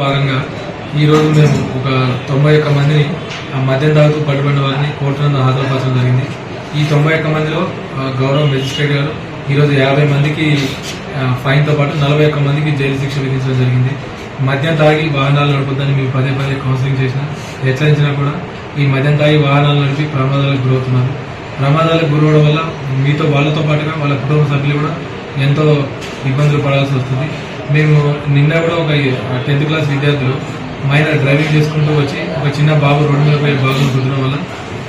భాగంగా ఈరోజు మేము ఒక తొంభై ఒక్క మందిని మద్యం తాగుతూ పట్టుబడిన వారిని కోర్టు నందు హాజరుపరచడం జరిగింది. ఈ తొంభై ఒక్క మందిలో గౌరవ మెజిస్ట్రేట్ గారు ఈరోజు యాభై మందికి ఫైన్తో పాటు నలభై ఒక్క మందికి జైలు శిక్ష విధించడం జరిగింది. మద్యం తాగి వాహనాలు నడపొద్దని మేము పదే పదే కౌన్సిలింగ్ చేసినా హెచ్చరించినా కూడా ఈ మద్యం తాగి వాహనాలు నడిపి ప్రమాదాలకు గురవుతున్నారు. ప్రమాదాలకు గురవడం వల్ల మీతో వాళ్ళతో పాటుగా వాళ్ళ కుటుంబ సభ్యులు కూడా ఎంతో ఇబ్బందులు పడాల్సి వస్తుంది. మేము నిన్న కూడా ఒక టెన్త్ క్లాస్ విద్యార్థులు మైనర్ డ్రైవింగ్ చేసుకుంటూ వచ్చి ఒక చిన్న బాబు రోడ్డు మీద పోయి బాబుని కుదరడం వల్ల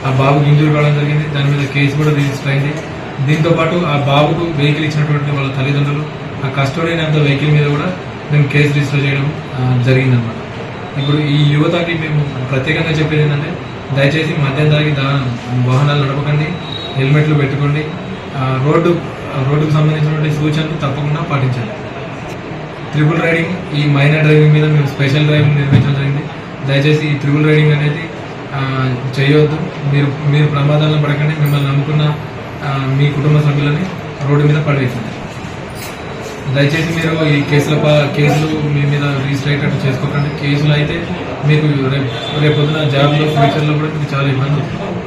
ఆ బాబుకి ఇంజూరీ కావడం జరిగింది. దాని మీద కేసు కూడా రిజిస్టర్ అయింది. దీంతో పాటు ఆ బాబుకు వెహికల్ ఇచ్చినటువంటి వాళ్ళ తల్లిదండ్రులు ఆ కస్టోడియన్ ఆఫ్ ద వెహికల్ మీద కూడా మేము కేసు రిజిస్టర్ చేయడం జరిగిందన్నమాట. ఇప్పుడు ఈ యువతకి మేము ప్రత్యేకంగా చెప్పేది ఏంటంటే దయచేసి మద్యం తాగి దా వాహనాలు నడపకండి హెల్మెట్లు పెట్టుకోండి ఆ, రోడ్డు రోడ్డుకు సంబంధించినటువంటి సూచనలు తప్పకుండా పాటించాలి. త్రిబుల్ రైడింగ్ ఈ మైనర్ డ్రైవింగ్ మీద మేము స్పెషల్ డ్రైవింగ్ నిర్వహించడం జరిగింది. దయచేసి ఈ త్రిబుల్ రైడింగ్ అనేది చేయవద్దు. చేయొద్దు మీరు మీరు ప్రమాదాలను పడకండి. మిమ్మల్ని నమ్ముకున్న మీ కుటుంబ సభ్యులని రోడ్డు మీద పడవేసింది దయచేసి మీరు ఈ కేసుల ప- కేసులు మీ మీద రిజిస్టర్ అయ్యేటట్టు చేసుకోకండి. కేసులు అయితే మీకు రేపు రేపొద్దున జాబ్లో ఫ్యూచర్లో కూడా మీకు చాలా ఇబ్బంది అవుతుంది.